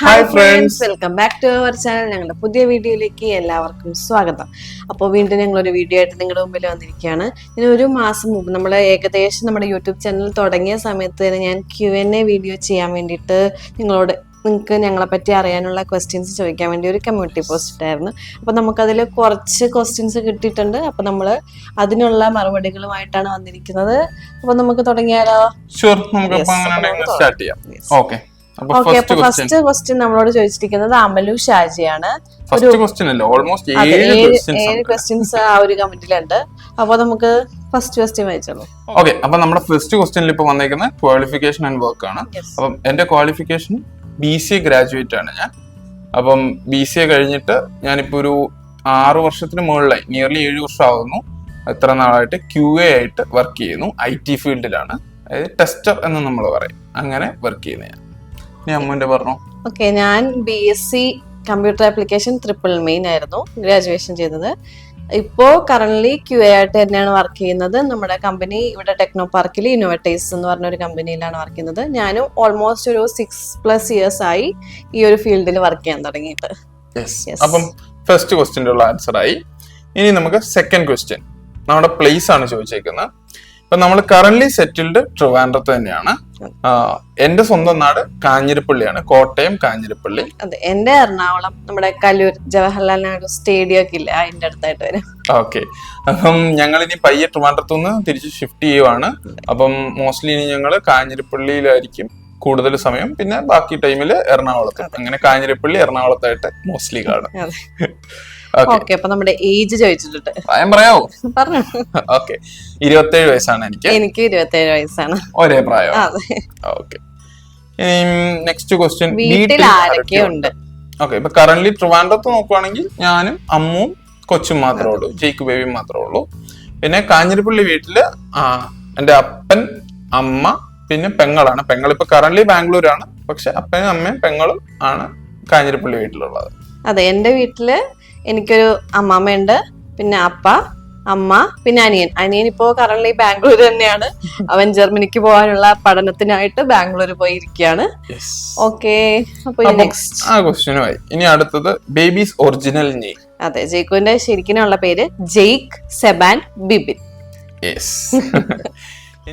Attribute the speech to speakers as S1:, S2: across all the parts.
S1: Hi friends
S2: welcome back to our channel ഞങ്ങളുടെ പുതിയ വീഡിയോയിലേക്ക് എല്ലാവർക്കും സ്വാഗതം. അപ്പോൾ വീണ്ടും ഞങ്ങളൊരു വീഡിയോ ആയിട്ട് നിങ്ങളുടെ മുമ്പിൽ വന്നിരിക്കുകയാണ്. ഇനി ഒരു മാസം മുമ്പ് നമ്മൾ ഏകദേശം നമ്മുടെ യൂട്യൂബ് ചാനൽ തുടങ്ങിയ സമയത്ത് തന്നെ ഞാൻ ക്യു എൻ എ വീഡിയോ ചെയ്യാൻ വേണ്ടിയിട്ട് നിങ്ങളോട് നിങ്ങൾക്ക് ഞങ്ങളെ പറ്റി അറിയാനുള്ള ക്വസ്റ്റ്യൻസ് ചോദിക്കാൻ വേണ്ടി ഒരു കമ്മ്യൂണിറ്റി പോസ്റ്റ് ഇട്ടായിരുന്നു. അപ്പോൾ നമുക്കതിൽ കുറച്ച് ക്വസ്റ്റ്യൻസ് കിട്ടിയിട്ടുണ്ട്. അപ്പോൾ നമ്മൾ അതിനുള്ള മറുപടികളുമായിട്ടാണ് വന്നിരിക്കുന്നത്. അപ്പോൾ നമുക്ക് തുടങ്ങിയാലോ?
S1: സ്റ്റാർട്ട് ചെയ്യാം. ഓക്കെ
S2: ഓക്കെ
S1: ഫസ്റ്റ്
S2: അപ്പൊ
S1: ക്വസ്റ്റ്യൻ
S2: ഫസ്റ്റ് ക്വസ്റ്റ്യൻ നമ്മളോട് ചോദിച്ചിരിക്കുന്നത് അമലു ഷാജിയാണ്.
S1: ഫസ്റ്റ് ക്വസ്റ്റ്യൻ അല്ല ഓൾമോസ്റ്റ് ഏഴ് ക്വസ്റ്റ്യൻസ്
S2: ആ ഒരു കമന്റിലുണ്ട് അപ്പൊ നമുക്ക് ഫസ്റ്റ് ക്വസ്റ്റ്യൻ വായിച്ചോളൂ.
S1: ഓക്കെ അപ്പൊ നമ്മുടെ ഫസ്റ്റ് ക്വസ്റ്റ്യനിൽ ഇപ്പൊ വന്നേക്കുന്നത് ക്വാളിഫിക്കേഷൻ ആൻഡ് വർക്ക് ആണ്. അപ്പം എന്റെ qualification B C A graduate ആണ് ഞാൻ. അപ്പം ബി സി എ കഴിഞ്ഞിട്ട് ഞാനിപ്പോ ഒരു ആറു വർഷത്തിന് മുകളിലായി. നിയർലി ഏഴ് വർഷം ആവുന്നു എത്ര നാളായിട്ട് ക്യു എ ആയിട്ട് വർക്ക് ചെയ്യുന്നു. ഐ ടി ഫീൽഡിലാണ് അതായത് ടെസ്റ്റർ എന്ന് നമ്മൾ പറയും. അങ്ങനെ വർക്ക് ചെയ്യുന്ന ഞാൻ അമ്മുവിന്റെ പറഞ്ഞു.
S2: ഓക്കെ ഞാൻ B S C computer application triple main ആയിരുന്നു ഗ്രാജുവേഷൻ ചെയ്തത്. ഇപ്പോ കറന്റ് ക്യു എ ആയിട്ട് തന്നെയാണ് വർക്ക് ചെയ്യുന്നത്. നമ്മുടെ കമ്പനി ഇവിടെ ടെക്നോ പാർക്കിൽ ഇന്നോവേറ്റേഴ്സ് എന്ന് പറഞ്ഞ ഒരു കമ്പനിയിലാണ് വർക്ക് ചെയ്യുന്നത്. ഞാനും ഓൾമോസ്റ്റ് ഒരു സിക്സ് പ്ലസ് ഇയേഴ്സ് ആയി ഈ ഒരു ഫീൽഡിൽ വർക്ക് ചെയ്യാൻ തുടങ്ങിയിട്ട്.
S1: അപ്പം ഫസ്റ്റ് ക്വസ്റ്റിന്റെ ഉള്ള ആൻസർ ആയി. ഇനി നമുക്ക് സെക്കൻഡ് ക്വസ്റ്റ്യൻ നമ്മുടെ പ്ലേസ് ആണ് ചോദിച്ചേക്കുന്നത്. ഇപ്പൊ നമ്മൾ കറന്റ് സെറ്റിൽഡ് ട്രിവാൻഡ്രത്ത് തന്നെയാണ്. എന്റെ സ്വന്തം നാട് കാഞ്ഞിരപ്പള്ളിയാണ്. കോട്ടയം കാഞ്ഞിരപ്പള്ളി.
S2: അതെ എന്റെ എറണാകുളം നമ്മുടെ കലൂർ ജവഹർലാൽ നെഹ്റു സ്റ്റേഡിയം ഒക്കെ ഇല്ലേ അതിന്റെ അടുത്തായിട്ട് വരും.
S1: ഓക്കെ. അപ്പം ഞങ്ങൾ ഇനി പയ്യെ ട്രിവാൻഡ്രത്തു നിന്ന് തിരിച്ച് ഷിഫ്റ്റ് ചെയ്യുവാണ്. അപ്പം മോസ്റ്റ്ലി ഇനി ഞങ്ങൾ കാഞ്ഞിരപ്പള്ളിയിലായിരിക്കും കൂടുതൽ സമയം. പിന്നെ ബാക്കി ടൈമിൽ എറണാകുളത്ത്. അങ്ങനെ കാഞ്ഞിരപ്പള്ളി എറണാകുളത്തായിട്ട് മോസ്റ്റ്ലി കാണും. ഓക്കെ
S2: അപ്പൊ നമ്മുടെ ഏജ് ചോദിച്ചിട്ടുണ്ട്.
S1: പ്രായം പറയാവോ?
S2: പറഞ്ഞു.
S1: ഓക്കെ ഇരുപത്തേഴ് വയസ്സാണ് എനിക്ക്.
S2: എനിക്ക് ഇരുപത്തേഴ് വയസ്സാണ്.
S1: ഒരേ പ്രായം. ഓക്കെ നെക്സ്റ്റ് ക്വസ്റ്റ്യൻ
S2: വീട്ടിൽ ആരൊക്കെയുണ്ട്?
S1: ഓക്കെ ഇപ്പൊ കറന്റ് ട്രിവാൻഡ്രത്ത് നോക്കുവാണെങ്കിൽ ഞാനും അമ്മും കൊച്ചും മാത്രമേ ഉള്ളൂ. ജെയ്ക്ക് ബേബിയും മാത്രമേ ഉള്ളൂ. പിന്നെ കാഞ്ഞിരപ്പള്ളി വീട്ടിൽ എന്റെ അപ്പൻ അമ്മ പിന്നെ പെങ്ങളാണ്. പെങ്ങൾ ഇപ്പൊ കറന്റ് ബാംഗ്ലൂരാണ്. പക്ഷെ അപ്പനും അമ്മയും പെങ്ങളും ആണ് കാഞ്ഞിരപ്പള്ളി വീട്ടിലുള്ളത്.
S2: അതെ എന്റെ വീട്ടിൽ എനിക്കൊരു അമ്മാമ്മയുണ്ട് പിന്നെ അപ്പ അമ്മ പിന്നെ അനിയൻ. അനിയൻ ഇപ്പോ കറന്റ് ബാംഗ്ലൂർ തന്നെയാണ്. അവൻ ജർമ്മനിക്ക് പോകാനുള്ള പഠനത്തിനായിട്ട് ബാംഗ്ലൂർ പോയിരിക്കുകയാണ്. ഓക്കെ
S1: ആ ക്വസ്റ്റ്യനുമായി ഇനി അടുത്തത് ബേബീസ് ഒറിജിനൽ നെയിം
S2: അതെ ജയ്ക്കുവിന്റെ ശരിക്കുള്ള പേര് ജെയ്ക്ക് സെബാൻ ബിബിൻ.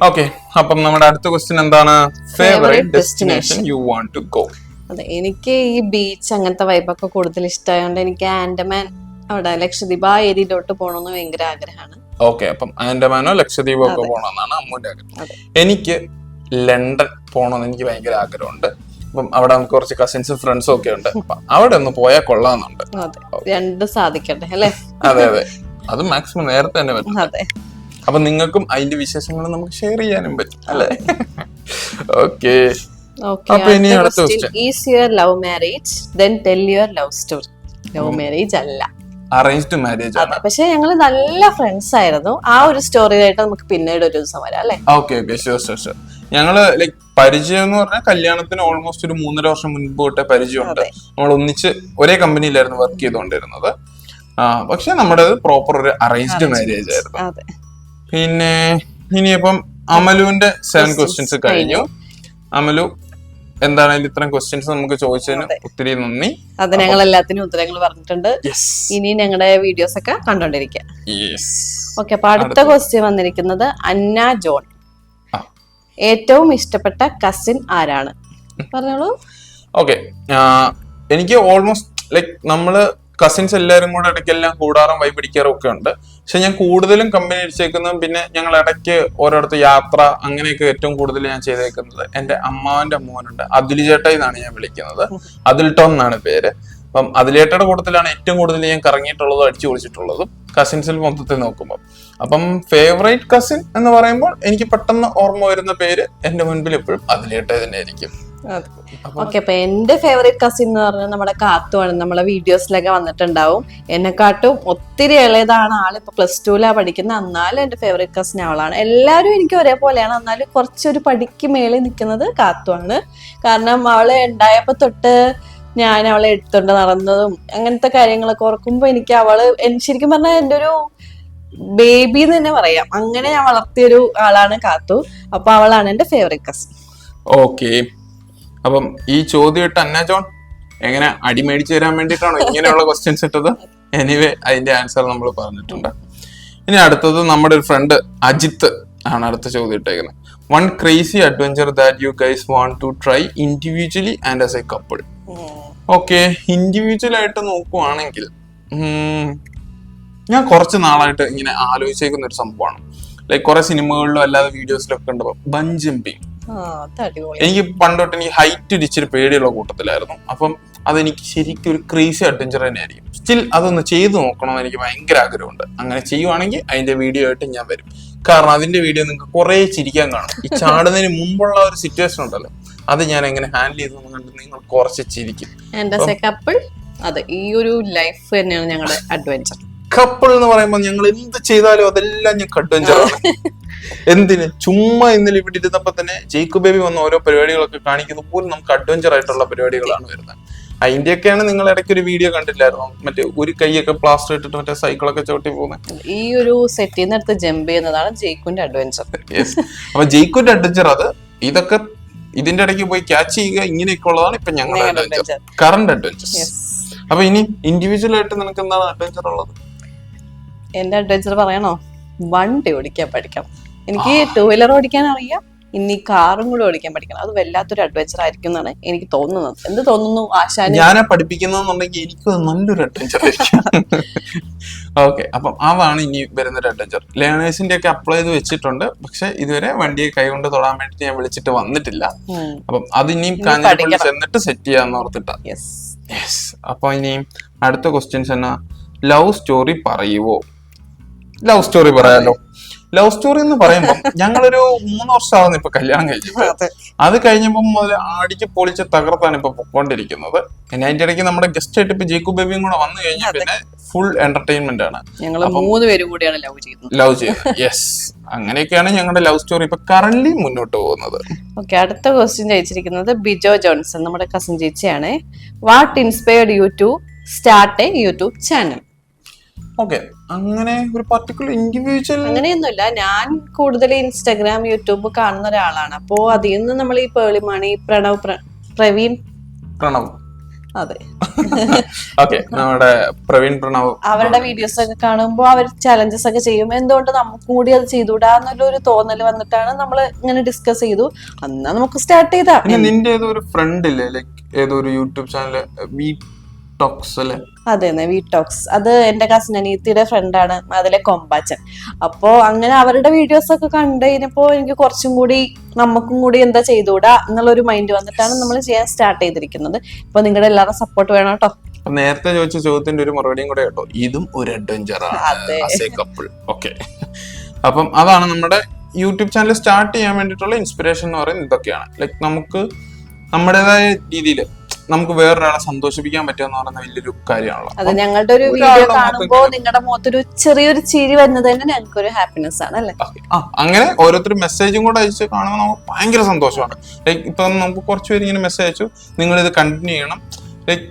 S1: ഓക്കെ അപ്പം നമ്മുടെ അടുത്ത ക്വസ്റ്റ്യൻ എന്താണ്? Favourite destination you want to go
S2: അതെ എനിക്ക് ഈ ബീച്ച് അങ്ങനത്തെ വൈബൊക്കെ കൂടുതൽ ഇഷ്ടമായതുകൊണ്ട് എനിക്ക് ആൻഡമാൻ അവിടെ ലക്ഷദ്വീപ് ആ ഏരിയയിലോട്ട് പോകണമെന്ന് ഭയങ്കര ആഗ്രഹമാണ്.
S1: ഓക്കെ അപ്പം ആൻഡമാനോ ലക്ഷദ്വീപോ ഒക്കെ പോകണമെന്നാണ് അമ്മൂന്റെ ആഗ്രഹം. എനിക്ക് ലണ്ടൻ പോകണമെന്ന് എനിക്ക് ഭയങ്കര ആഗ്രഹമുണ്ട്. അപ്പം അവിടെ നമുക്ക് കുറച്ച് കസിൻസും ഫ്രണ്ട്സും ഒക്കെ ഉണ്ട്. അവിടെ ഒന്ന് പോയാൽ കൊള്ളാമെന്നുണ്ട്.
S2: അതെ രണ്ടും സാധിക്കട്ടെ അല്ലേ?
S1: അതെ അതെ. അത് മാക്സിമം നേരത്തെ തന്നെ പറ്റും.
S2: അതെ.
S1: അപ്പൊ നിങ്ങൾക്കും അതിന്റെ വിശേഷങ്ങൾ നമുക്ക് ഷെയർ ചെയ്യാനും പറ്റും അല്ലേ? ഓക്കെ അപ്പൊ ഇനി അടുത്ത question.
S2: Is your love marriage then tell your love story love marriage അല്ല.
S1: അറേഞ്ച്ഡ് മാരേജ് ആണ്.
S2: പക്ഷെ ഞങ്ങൾ നല്ല ഫ്രണ്ട്സ് ആയിരുന്നു. ആ ഒരു സ്റ്റോറി ആയിട്ട് നമുക്ക് പിന്നീട് ഒരു ദിവസം വരാം അല്ലേ?
S1: Okay okay sure sure sure ഞങ്ങൾ ലൈക് പരിചയം എന്ന് പറഞ്ഞാൽ കല്യാണത്തിന് ഓൾമോസ്റ്റ് ഒരു മൂന്നര വർഷം മുൻപ് തൊട്ടേ പരിചയമുണ്ട്. നമ്മൾ ഒന്നിച്ച് ഒരേ കമ്പനിയിലായിരുന്നു വർക്ക് ചെയ്തുകൊണ്ടിരുന്നത് പക്ഷെ നമ്മുടെ പ്രോപ്പർ ഒരു അറേഞ്ച്ഡ് മാരേജ് ആയിരുന്നു. പിന്നെ ഇനിയിപ്പം അമലുവിന്റെ സെവൻ ക്വസ്റ്റ്യൻസ് കഴിഞ്ഞു. അമലു എന്താണെങ്കിലും ഇത്രയും ക്വസ്റ്റ്യൻസ് നമുക്ക് ചോദിച്ചതിന്. ഒത്തിരി നന്ദി.
S2: അത് ഞങ്ങൾ എല്ലാത്തിനും ഉത്തരങ്ങൾ പറഞ്ഞിട്ടുണ്ട്. ഇനി ഞങ്ങളുടെ വീഡിയോസ് ഒക്കെ
S1: കണ്ടോണ്ടിരിക്കാം.
S2: ഓക്കെ അപ്പൊ അടുത്ത ക്വസ്റ്റ്യൻ വന്നിരിക്കുന്നത് അന്ന ജോൺ. ഏറ്റവും ഇഷ്ടപ്പെട്ട കസിൻ ആരാണ്? പറഞ്ഞോളൂ.
S1: ഓക്കെ എനിക്ക് ഓൾമോസ്റ്റ് ലൈക് നമ്മൾ കസിൻസ് എല്ലാവരും കൂടെ ഇടയ്ക്കെല്ലാം കൂടാറും വൈ പിടിക്കാറും ഒക്കെ ഉണ്ട്. പക്ഷെ ഞാൻ കൂടുതലും കമ്പനി അടിച്ചേക്കുന്നതും പിന്നെ ഞങ്ങൾ ഇടയ്ക്ക് ഓരോരുത്തർ യാത്ര അങ്ങനെയൊക്കെ ഏറ്റവും കൂടുതൽ ഞാൻ ചെയ്തേക്കുന്നത് എന്റെ അമ്മാവന്റെ മോനുണ്ട് അതുൽ ചേട്ട എന്നാണ് ഞാൻ വിളിക്കുന്നത്. അതുൽ ടോം എന്നാണ് പേര്. അപ്പം അതിലേട്ടയുടെ കൂട്ടത്തിലാണ് ഏറ്റവും കൂടുതൽ ഞാൻ കറങ്ങിയിട്ടുള്ളതും അടിച്ചു പൊളിച്ചിട്ടുള്ളതും കസിൻസിൽ മൊത്തത്തിൽ നോക്കുമ്പോൾ അപ്പം ഫേവറേറ്റ് കസിൻ എന്ന് പറയുമ്പോൾ എനിക്ക് പെട്ടെന്ന് ഓർമ്മ വരുന്ന പേര് എന്റെ മുൻപിൽ എപ്പോഴും അതിലേട്ടേ തന്നെ ആയിരിക്കും
S2: ഓക്കെ അപ്പൊ എന്റെ ഫേവറേറ്റ് കസിൻ എന്ന് പറഞ്ഞാൽ നമ്മുടെ കാത്തുവാണ് നമ്മളെ വീഡിയോസിലൊക്കെ വന്നിട്ടുണ്ടാവും. എന്നെക്കാട്ടും ഒത്തിരി ഇളയതാണ്. ആൾ ഇപ്പൊ പ്ലസ് ടുവിലാ പഠിക്കുന്നത് എന്നാലും എന്റെ ഫേവറേറ്റ് കസിൻ അവളാണ്. എല്ലാവരും എനിക്ക് ഒരേപോലെയാണ്. എന്നാലും കുറച്ചൊരു പടിക്ക് മേളിൽ നിൽക്കുന്നത് കാത്തുവാണ് കാരണം അവൾ ഉണ്ടായപ്പോ തൊട്ട് ഞാൻ അവളെ എടുത്തുകൊണ്ട് നടന്നതും അങ്ങനത്തെ കാര്യങ്ങളൊക്കെ ഓർക്കുമ്പോ എനിക്ക് അവൾ ശരിക്കും പറഞ്ഞാൽ എന്റെ ഒരു ബേബി എന്ന് തന്നെ പറയാം. അങ്ങനെ ഞാൻ വളർത്തിയൊരു ആളാണ് കാത്തു. അപ്പൊ അവളാണ് എന്റെ ഫേവറേറ്റ് കസിൻ
S1: ഓക്കെ അപ്പം ഈ ചോദ്യം ഇട്ട് അന്ന ജോൺ? എങ്ങനെ അടി മേടിച്ചു തരാൻ വേണ്ടിയിട്ടാണോ ഇങ്ങനെയുള്ള ക്വസ്റ്റ്യൻസ് ഇട്ടത്? എനിവേ അതിന്റെ ആൻസർ നമ്മൾ പറഞ്ഞിട്ടുണ്ട്. ഇനി അടുത്തത് നമ്മുടെ ഒരു ഫ്രണ്ട് അജിത്ത് ആണ് അടുത്ത ചോദ്യം ഇട്ടേക്കുന്നത്. One crazy adventure that you guys want to try individually and as a couple okay individual ആയിട്ട് നോക്കുവാണെങ്കിൽ ഞാൻ കുറച്ച് നാളായിട്ട് ഇങ്ങനെ ആലോചിച്ചേക്കുന്ന ഒരു സംഭവമാണ്. ലൈക്ക് കുറെ സിനിമകളിലും അല്ലാതെ വീഡിയോസിലൊക്കെ ഉണ്ട് ബൺ ജമ്പിങ് എനിക്ക് പണ്ടോട്ട് എനിക്ക് ഹൈറ്റ് ഇച്ചിരി പേടിയുള്ള കൂട്ടത്തിലായിരുന്നു. അപ്പം അതെനിക്ക് ശരിക്കും ഒരു ക്രേസി അഡ്വഞ്ചർ തന്നെയായിരിക്കും. സ്റ്റിൽ അതൊന്ന് ചെയ്തു നോക്കണമെന്ന് എനിക്ക് ഭയങ്കര ആഗ്രഹമുണ്ട്. അങ്ങനെ ചെയ്യുവാണെങ്കിൽ അതിന്റെ വീഡിയോ ആയിട്ട് ഞാൻ വരും. കാരണം അതിന്റെ വീഡിയോ നിങ്ങൾക്ക് കുറെ ചിരിക്കാൻ കാണും. ഈ ചാടുന്നതിന് മുമ്പുള്ള ഒരു സിറ്റുവേഷൻ ഉണ്ടല്ലോ. അത് ഞാൻ എങ്ങനെ ഹാൻഡിൽ ചെയ്തു കണ്ട് നിങ്ങൾ കുറച്ച് ചിരിക്കും.
S2: അതെ ഈ ഒരു ലൈഫ് തന്നെയാണ് ഞങ്ങളുടെ അഡ്വഞ്ചർ
S1: കപ്പിൾ എന്ന് പറയുമ്പോൾ ഞങ്ങൾ എന്ത് ചെയ്താലും അതെല്ലാം ഞാൻ അഡ്വഞ്ചർ ആണ് എന്തിന്? ചുമ്മാ ഇന്നലെ ഇവിടെ ഇരുന്നപ്പോ തന്നെ ജേക്കു ബേബി വന്ന ഓരോ പരിപാടികളൊക്കെ കാണിക്കുന്നത് പോലും നമുക്ക് അഡ്വഞ്ചർ ആയിട്ടുള്ള പരിപാടികളാണ് വരുന്നത്. അതിന്റെയൊക്കെയാണ് നിങ്ങൾ ഇടയ്ക്ക് ഒരു വീഡിയോ കണ്ടില്ലായിരുന്നു? മറ്റേ ഒരു കൈയൊക്കെ പ്ലാസ്റ്റർ ഇട്ടിട്ട് മറ്റേ സൈക്കിളൊക്കെ ചവിട്ടി പോകുന്നത്
S2: ഈ ഒരു സെറ്റിൽ നിന്ന് എടുത്ത് ജമ്പ് ചെയ്യുന്നതാണ് ജയ്ക്കുന്റെ അഡ്വഞ്ചർ
S1: അപ്പൊ ജേക്കുന്റെ അഡ്വഞ്ചർ അത് ഇതൊക്കെ ഇതിന്റെ ഇടയ്ക്ക് പോയി ക്യാച്ച് ചെയ്യുക ഇങ്ങനെയൊക്കെ ഉള്ളതാണ് ഇപ്പൊ ഞങ്ങളുടെ
S2: കറണ്ട്
S1: അഡ്വഞ്ചർ. കറണ്ട് അഡ്വഞ്ചേഴ്സ് അപ്പൊ ഇനി ഇൻഡിവിജ്വൽ ആയിട്ട് നിനക്ക് എന്താണ് അഡ്വഞ്ചർ ഉള്ളത്?
S2: എന്റെ അഡ്വഞ്ചർ പറയണോ? വണ്ടി ഓടിക്കാൻ പഠിക്കണം. എനിക്ക് ടൂ വീലർ ഓടിക്കാൻ അറിയാം. ഇനി കാറും കൂടെ ഓടിക്കാൻ പഠിക്കണം. അത് വല്ലാത്തൊരു അഡ്വഞ്ചർ ആയിരിക്കും എന്നാണ് എനിക്ക് തോന്നുന്നത്. എന്ത് തോന്നുന്നു ആശാ
S1: ഞാനെ പഠിപ്പിക്കുന്നുണ്ടെങ്കിൽ എനിക്ക് നല്ലൊരു അഡ്വഞ്ചർ ആയിരിക്കും. ഓക്കെ അപ്പം അതാണ് ഇനി വരുന്നൊരു അഡ്വഞ്ചർ ലേണേഴ്സിന്റെ ഒക്കെ അപ്ലൈ ചെയ്ത് വെച്ചിട്ടുണ്ട്. പക്ഷെ ഇതുവരെ വണ്ടിയെ കൈകൊണ്ട് തൊടാൻ വേണ്ടി ഞാൻ വിളിച്ചിട്ട് വന്നിട്ടില്ല. അപ്പം അത് ഇനിയും കാഞ്ഞിരപ്പള്ളി. ചെന്നിട്ട് സെറ്റ് ചെയ്യാന്ന് ഓർത്തിട്ടാ.
S2: യെസ്
S1: അപ്പൊ ഇനിയും അടുത്ത ക്വസ്റ്റ്യൻസ് എന്നാ ലവ് സ്റ്റോറി പറയുവോ? ലവ് സ്റ്റോറി പറയാലോ. ലവ് സ്റ്റോറി എന്ന് പറയുമ്പോൾ ഞങ്ങളൊരു മൂന്ന് വർഷമാവുന്നു ഇപ്പൊ കല്യാണം കഴിഞ്ഞു
S2: അത്.
S1: കഴിഞ്ഞപ്പോൾ മുതൽ അടിച്ച് പൊളിച്ച് തകർത്താണ് ഇപ്പൊ പൊക്കോണ്ടിരിക്കുന്നത്. പിന്നെ അതിന്റെ ഇടയ്ക്ക് നമ്മുടെ ഗസ്റ്റ് ആയിട്ട് ഇപ്പൊ ജേക്കു ബേബിയും കൂടെ വന്നു കഴിഞ്ഞാൽ പിന്നെ ഫുൾ എന്റർടൈൻമെന്റ് ആണ്.
S2: ഞങ്ങൾ മൂന്ന് പേരും കൂടിയാണ് ലവ് ചെയ്യുന്നത്.
S1: ലവ് ചെയ്യുന്നത്. യെസ് അങ്ങനെയൊക്കെയാണ് ഞങ്ങളുടെ ലവ് സ്റ്റോറി ഇപ്പൊ കറന്റ് മുന്നോട്ട് പോകുന്നത്.
S2: ഓക്കെ അടുത്ത ക്വസ്റ്റ്യൻ ചോദിച്ചിരിക്കുന്നത് ബിജോ ജോൺസൺ നമ്മുടെ കസിൻ ചേച്ചിയാണ്. What inspired you to start a YouTube channel
S1: okay. അങ്ങനെ ഒരു പർട്ടിക്കുലർ ഇൻഡിവിജ്വൽ
S2: അങ്ങനെയൊന്നുമില്ല. ഞാൻ കൂടുതൽ ഇൻസ്റ്റാഗ്രാം യൂട്യൂബ് കാണുന്ന ഒരാളാണ്. അപ്പോ അതിൽ നിന്ന് നമ്മൾ ഈ പേളിമാണി പ്രണവ് പ്രവീൺ.
S1: പ്രണവ്.
S2: അതെ.
S1: ഓക്കെ. നമ്മുടെ പ്രവീൺ പ്രണവ്.
S2: അവരുടെ വീഡിയോസ് ഒക്കെ കാണുമ്പോൾ അവർ ചലഞ്ചസ് ഒക്കെ ചെയ്യും. എന്തുകൊണ്ട് നമുക്ക് കൂടി അത് ചെയ്തുകൂടാ ഒരു തോന്നൽ വന്നിട്ടാണ് നമ്മൾ ഇങ്ങനെ ഡിസ്കസ് ചെയ്തു. അന്നാ നമുക്ക് സ്റ്റാർട്ട് ചെയ്താ.
S1: നിന്റെ ഏതോ ഒരു ഫ്രണ്ട് ഇല്ലേ? ലൈക് ഏതോ ഒരു യൂട്യൂബ് ചാനൽ ബി ടോക്സ് അല്ലേ?
S2: അതെ വി ടോക്സ് അത് എന്റെ കസിൻ അനീത്തിയുടെ ഫ്രണ്ടാണ് അതിലെ കൊമ്പാച്ചൻ. അപ്പോ അങ്ങനെ അവരുടെ വീഡിയോസ് ഒക്കെ കണ്ടു കഴിഞ്ഞപ്പോ എനിക്ക് കുറച്ചും കൂടി നമുക്കും കൂടി എന്താ ചെയ്തുകൂടാ എന്നുള്ളൊരു മൈൻഡ് വന്നിട്ടാണ് നമ്മൾ ചെയ്യാൻ സ്റ്റാർട്ട് ചെയ്തിരിക്കുന്നത്. ഇപ്പൊ നിങ്ങളുടെ എല്ലാവരും സപ്പോർട്ട് വേണം കേട്ടോ.
S1: നേരത്തെ ചോദിച്ച ചോദ്യത്തിന്റെ ഒരു മറുപടിയും കൂടെ കേട്ടോ. ഇതും ഒരു അഡ്വഞ്ചർ
S2: അതെ.
S1: ആണ് കപ്പിൾ ഓക്കെ അപ്പം അതാണ് നമ്മുടെ യൂട്യൂബ് ചാനൽ സ്റ്റാർട്ട് ചെയ്യാൻ വേണ്ടിയിട്ടുള്ള ഇൻസ്പിറേഷൻ എന്ന് പറയുന്നത് ഇതൊക്കെയാണ്. ലൈക്ക് നമുക്ക് നമ്മുടേതായ രീതിയിൽ നമുക്ക് വേറൊരാളെ സന്തോഷിപ്പിക്കാൻ പറ്റുമെന്ന് പറയുന്ന വലിയൊരു കാര്യമാണല്ലോ.
S2: അത് ഞങ്ങളുടെ ഒരു വീഡിയോ കാണുമ്പോൾ നിങ്ങളുടെ മുഖത്തൊരു ചെറിയൊരു ചിരി വരുന്നത് തന്നെ ഞങ്ങൾക്ക് ഒരു ഹാപ്പിനെസ് ആണ് അല്ലേ?
S1: അങ്ങനെ ഓരോരുത്തർ മെസ്സേജും കൂടെ അയച്ച് കാണുമ്പോൾ നമുക്ക് ഭയങ്കര സന്തോഷമാണ്. ലൈക്ക് ഇപ്പൊ നമുക്ക് കുറച്ച് പേര് ഇങ്ങനെ മെസ്സേജ് അയച്ചു നിങ്ങൾ ഇത് കണ്ടിന്യൂ ചെയ്യണം. ലൈക്ക്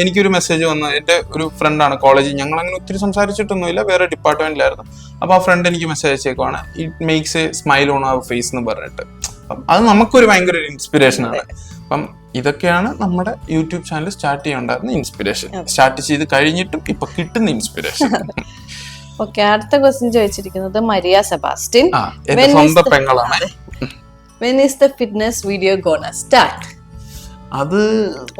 S1: എനിക്കൊരു മെസ്സേജ് വന്നു എന്റെ ഒരു ഫ്രണ്ടാണ് കോളേജിൽ ഞങ്ങൾ അങ്ങനെ ഒത്തിരി സംസാരിച്ചിട്ടൊന്നുമില്ല വേറെ ഡിപ്പാർട്ട്മെന്റിലായിരുന്നു അപ്പോൾ ആ ഫ്രണ്ട് എനിക്ക് message അയച്ചേക്കുവാണ്. It makes a smile on our face എന്ന് പറഞ്ഞിട്ട്. അപ്പം അത് നമുക്കൊരു ഭയങ്കര ഒരു ഇൻസ്പിറേഷൻ ആണ്. അപ്പം ഇതൊക്കെയാണ് നമ്മുടെ യൂട്യൂബ് ചാനൽ സ്റ്റാർട്ട് ചെയ്യാനുണ്ടായിരുന്ന ഇൻസ്പിറേഷൻ സ്റ്റാർട്ട് ചെയ്ത് കഴിഞ്ഞിട്ടും ഇപ്പൊ കിട്ടുന്ന ഇൻസ്പിറേഷൻ
S2: ഓക്കെ അടുത്ത ക്വസ്റ്റ്യൻ ചോദിച്ചിരിക്കുന്നത് മരിയ സെബാസ്റ്റിൻ
S1: സ്വന്തം പെങ്ങളാണ്.
S2: When is the fitness video gonna start
S1: അത്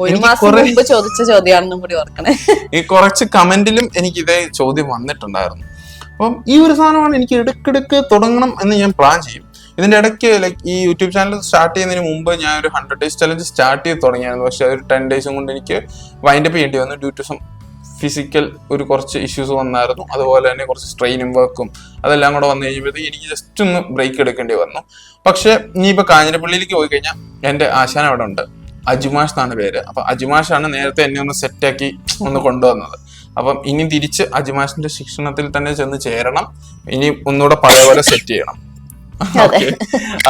S2: ഒരു
S1: എനിക്ക്
S2: മാസം മുമ്പ് ചോദിച്ച ചോദ്യമാണെന്നും കൂടി ഓർക്കണേ.
S1: ഈ കുറച്ച് കമന്റിലും എനിക്ക് ഇതേ ചോദ്യം വന്നിട്ടുണ്ടായിരുന്നു. അപ്പം ഈ ഒരു സാധനമാണ് എനിക്ക് ഇടക്കിടക്ക് തുടങ്ങണം എന്ന് ഞാൻ പ്ലാൻ ചെയ്യും. ഇതിന്റെ ഇടയ്ക്ക് ലൈക്ക് ഈ യൂട്യൂബ് ചാനൽ സ്റ്റാർട്ട് ചെയ്യുന്നതിന് മുമ്പ് ഞാൻ ഒരു ഹൺഡ്രഡ് ഡേയ്സ് ചലഞ്ച് സ്റ്റാർട്ട് ചെയ്ത് തുടങ്ങിയായിരുന്നു. പക്ഷെ ഒരു ടെൻ ഡേയ്സും കൊണ്ട് എനിക്ക് വൈൻഡപ്പ് ചെയ്യേണ്ടി വന്നു ഡ്യൂ ടു സം ഫിസിക്കൽ ഒരു കുറച്ച് ഇഷ്യൂസ് വന്നായിരുന്നു. അതുപോലെ തന്നെ കുറച്ച് സ്ട്രെയിനും വർക്കും അതെല്ലാം കൂടെ വന്നു കഴിഞ്ഞപ്പോഴത്തേക്ക് എനിക്ക് ജസ്റ്റ് ഒന്ന് ബ്രേക്ക് എടുക്കേണ്ടി വന്നു. പക്ഷെ ഇനിയിപ്പോൾ കാഞ്ഞിരപ്പള്ളിയിലേക്ക് പോയി കഴിഞ്ഞാൽ എന്റെ ആശാൻ അവിടെ ഉണ്ട്. അജുമാഷ് എന്നാണ് പേര്. അപ്പം അജുമാഷാണ് നേരത്തെ എന്നെ ഒന്ന് സെറ്റാക്കി ഒന്ന് കൊണ്ടുവന്നത്. അപ്പം ഇനി തിരിച്ച് അജുമാഷിന്റെ ശിക്ഷണത്തിൽ തന്നെ ചെന്ന് ചേരണം. ഇനി ഒന്നുകൂടെ പഴയ പോലെ സെറ്റ് ചെയ്യണം.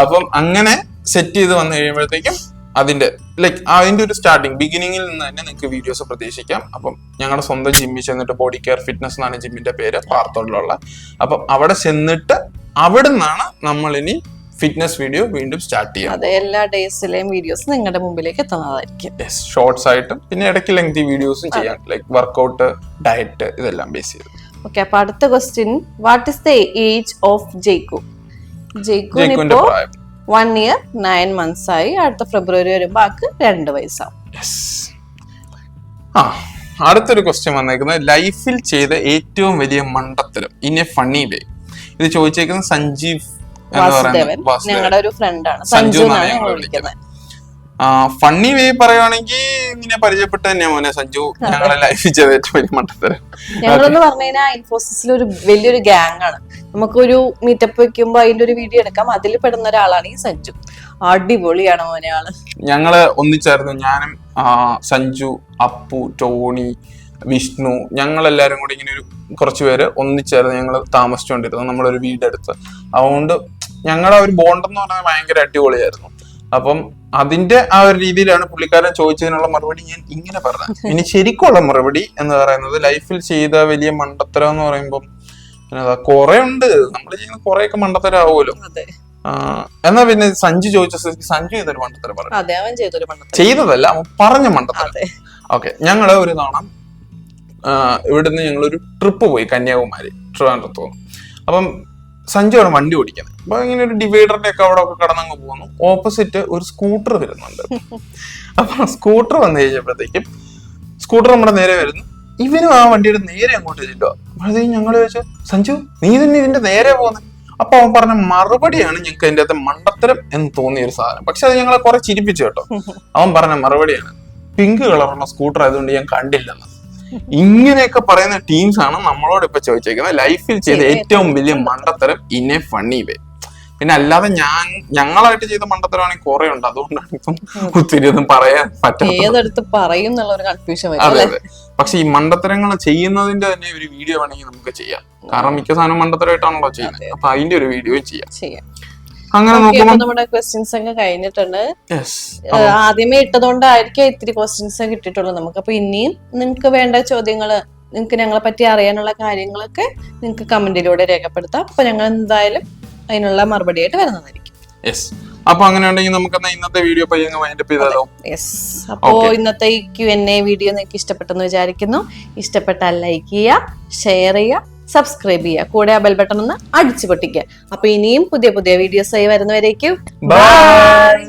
S1: അപ്പം അങ്ങനെ സെറ്റ് ചെയ്ത് വന്നു കഴിയുമ്പോഴത്തേക്കും അതിന്റെ ലൈക്ക് അതിന്റെ ഒരു സ്റ്റാർട്ടിങ് ബിഗിനിങ്ങിൽ നിന്ന് തന്നെ നിങ്ങൾക്ക് വീഡിയോസ് പ്രതീക്ഷിക്കാം. അപ്പം ഞങ്ങളുടെ സ്വന്തം ജിമ്മിൽ ചെന്നിട്ട് ബോഡി കെയർ ഫിറ്റ്നസ് എന്നാണ് ജിമ്മിന്റെ പേര് പാർത്തോളിലുള്ള. അപ്പം അവിടെ ചെന്നിട്ട് അവിടെ നിന്നാണ് നമ്മൾ ഇനി ഫിറ്റ്നസ് വീഡിയോ വീണ്ടും സ്റ്റാർട്ട് ചെയ്യാം.
S2: അതെ എല്ലാ ഡേയ്സിലെയും വീഡിയോസ് നിങ്ങളുടെ മുമ്പിലേക്ക് എത്തുന്നതായിരിക്കും.
S1: ഷോർട്സ് ആയിട്ടും പിന്നെ ഇടയ്ക്ക് ലെങ്തി വീഡിയോസും ചെയ്യാം. ലൈക്ക് വർക്കൗട്ട് ഡയറ്റ് ഇതെല്ലാം ബേസ് ചെയ്ത്.
S2: ഓക്കെ അപ്പൊ അടുത്ത question what is the age of Jaiku ജയ്ക്കുന് ഇപ്പോ വൺ ഇയർ നയൻ മന്ത്സ് ആയി. അടുത്ത ഫെബ്രുവരി വരുമ്പോ ആക്ക് രണ്ട് വയസ്സാവും.
S1: ആ അടുത്തൊരു ക്വസ്റ്റ്യൻ വന്നേക്കുന്നത് ലൈഫിൽ ചെയ്ത ഏറ്റവും വലിയ മണ്ടത്തരം ഇൻ എ ഫണ്ണി വേ ഇത് ചോദിച്ചേക്കുന്നത് സഞ്ജീവ്
S2: ഞങ്ങളുടെ ഒരു ഫ്രണ്ടാണ്
S1: സഞ്ജു
S2: സഞ്ജു
S1: എന്നാണ് ഞങ്ങൾ
S2: വിളിക്കുന്നത്.
S1: ഫണ്ണി വേ പറയുവാണെങ്കിൽ ഇങ്ങനെ പരിചയപ്പെട്ട തന്നെ മോനെ സഞ്ജു. ഞങ്ങളെ ലൈഫിൽ ചെയ്ത ഏറ്റവും വലിയ മണ്ടത്തരം.
S2: ഞങ്ങളെന്ന് പറഞ്ഞു കഴിഞ്ഞാൽ ഇൻഫോസിസിൽ ഒരു വലിയൊരു ഗ്യാങ് ആണ്. നമുക്കൊരു മീറ്റപ്പ് വെക്കുമ്പോ അതിന്റെ ഒരു വീഡിയോ എടുക്കാം. അതിൽ പെടുന്ന ഒരാളാണ് ഈ സഞ്ജു. അടിപൊളിയാണ് മോനെ ആൾ.
S1: ഞങ്ങൾ ഒന്നിച്ചായിരുന്നു. ഞാനും സഞ്ജു അപ്പു ടോണി വിഷ്ണു ഞങ്ങളെല്ലാരും കൂടി ഇങ്ങനെ ഒരു കുറച്ച് പേര് ഒന്നിച്ചായിരുന്നു ഞങ്ങൾ താമസിച്ചുകൊണ്ടിരുന്നത് നമ്മളൊരു വീടെടുത്ത്. അതുകൊണ്ട് ഞങ്ങളുടെ ഒരു ബോണ്ടെന്ന് പറഞ്ഞാൽ ഭയങ്കര അടിപൊളിയായിരുന്നു. അപ്പം അതിന്റെ ആ ഒരു രീതിയിലാണ് പുള്ളിക്കാരൻ ചോദിച്ചതിനുള്ള മറുപടി ഞാൻ ഇങ്ങനെ പറഞ്ഞത്. ഇനി ശരിക്കുള്ള മറുപടി എന്ന് പറയുന്നത് ലൈഫിൽ ചെയ്ത വലിയ മണ്ടത്തരം എന്ന് പറയുമ്പം പിന്നെ കുറെ ഉണ്ട്. നമ്മൾ ചെയ്യുന്ന കുറെയൊക്കെ മണ്ടത്തരം ആവുമല്ലോ എന്നാ പിന്നെ സഞ്ജു ചോദിച്ച സ്ഥിതിക്ക് സഞ്ജു ചെയ്തൊരു മണ്ടത്തരം പറഞ്ഞു ചെയ്തതല്ല പറഞ്ഞ മണ്ടത്തരം. ഓക്കെ ഞങ്ങൾ ഒരു തവണ ഇവിടുന്ന് ഞങ്ങളൊരു ട്രിപ്പ് പോയി കന്യാകുമാരി ട്രിവാൻഡ്രത്ത് അപ്പം സഞ്ജുവാണ് വണ്ടി ഓടിക്കുന്നത്. അപ്പൊ ഇങ്ങനെ ഒരു ഡിവൈഡറിന്റെ ഒക്കെ അവിടെ ഒക്കെ കടന്നങ്ങ് പോകുന്നു. ഓപ്പോസിറ്റ് ഒരു സ്കൂട്ടർ വരുന്നുണ്ട്. അപ്പൊ സ്കൂട്ടർ വന്നു കഴിഞ്ഞപ്പോഴത്തേക്കും സ്കൂട്ടർ നമ്മുടെ നേരെ വരുന്നു. ഇവനും ആ വണ്ടിയുടെ നേരെ അങ്ങോട്ട് ചെല്ലുക അപ്പോഴത്തേക്കും ഞങ്ങൾ ചോദിച്ചു സഞ്ജു നീ തന്നെ ഇതിന്റെ നേരെ പോകുന്നത് അപ്പൊ അവൻ പറഞ്ഞ മറുപടിയാണ് ഞങ്ങൾക്ക് അതിന്റെ അകത്ത് മണ്ടത്തരം എന്ന് തോന്നിയ ഒരു സാധനം. പക്ഷെ അത് ഞങ്ങളെ കുറെ ചിരിപ്പിച്ചു കേട്ടോ. അവൻ പറഞ്ഞ മറുപടിയാണ് പിങ്ക് കളറുള്ള സ്കൂട്ടർ ആയതുകൊണ്ട് ഞാൻ കണ്ടില്ലെന്ന്. ഇങ്ങനെയൊക്കെ പറയുന്ന ടീംസ് ആണ് നമ്മളോട് ഇപ്പൊ ചോദിച്ചേക്കുന്നത്. ലൈഫിൽ ചെയ്ത ഏറ്റവും വലിയ മണ്ടത്തരം എ ഫണ്ണി വേ പിന്നെ അല്ലാതെ ഞാൻ ഞങ്ങളായിട്ട് ചെയ്ത മണ്ടത്തരമാണെങ്കിൽ കുറെ ഉണ്ട്. അതുകൊണ്ടാണ് ഇപ്പം ഒത്തിരി ഒന്നും പറയാൻ
S2: ഏതെടുത്ത് പറയും കൺഫ്യൂഷൻ
S1: അതെ അതെ. പക്ഷെ ഈ മണ്ടത്തരങ്ങൾ ചെയ്യുന്നതിന്റെ തന്നെ ഒരു വീഡിയോ വേണമെങ്കിൽ നമുക്ക് ചെയ്യാം. കാരണം മിക്ക സാധനം മണ്ടത്തരമായിട്ടാണല്ലോ ചെയ്യുന്നത്. അപ്പൊ അതിന്റെ ഒരു വീഡിയോ ചെയ്യാം. അങ്ങനെ നോക്കുമ്പോൾ
S2: നമ്മുടെ ക്വസ്റ്റ്യൻസ് ഒക്കെ കഴിഞ്ഞിട്ടുണ്ട്. ആദ്യമേ ഇട്ടതുകൊണ്ടായിരിക്കും ഇത്തിരി ക്വസ്റ്റ്യൻസ് കിട്ടിയിട്ടുള്ളൂ നമുക്ക്. അപ്പൊ ഇനിയും നിങ്ങൾക്ക് വേണ്ട ചോദ്യങ്ങൾ നിങ്ങൾക്ക് ഞങ്ങളെ പറ്റി അറിയാനുള്ള കാര്യങ്ങളൊക്കെ നിങ്ങൾക്ക് കമന്റിലൂടെ രേഖപ്പെടുത്താം. അപ്പൊ ഞങ്ങൾ എന്തായാലും അതിനുള്ള മറുപടി ആയിട്ട് വരുന്നതായിരിക്കും
S1: അപ്പൊ അങ്ങനെയുണ്ടെങ്കിൽ നമുക്ക് ഇന്നത്തെ വീഡിയോ പയ്യങ്ങ് വൈൻഡപ്പ് ചെയ്താലോ?
S2: യെസ് അപ്പോ ഇന്നത്തെ ഈ ക്യു എൻ എ വീഡിയോ നിങ്ങൾക്ക് ഇഷ്ടപ്പെട്ടെന്ന് വിചാരിക്കുന്നു. ഇഷ്ടപ്പെട്ടാൽ ലൈക്ക് ചെയ്യുക ഷെയർ ചെയ്യുക. സബ്സ്ക്രൈബ് ചെയ്യുക. കൂടെ ആ ബെൽ ബട്ടൺ ഒന്ന് അടിച്ചു പൊട്ടിക്കുക. അപ്പൊ ഇനിയും പുതിയ പുതിയ വീഡിയോസ് ആയി വരുന്നവരേക്കും.
S1: ബൈ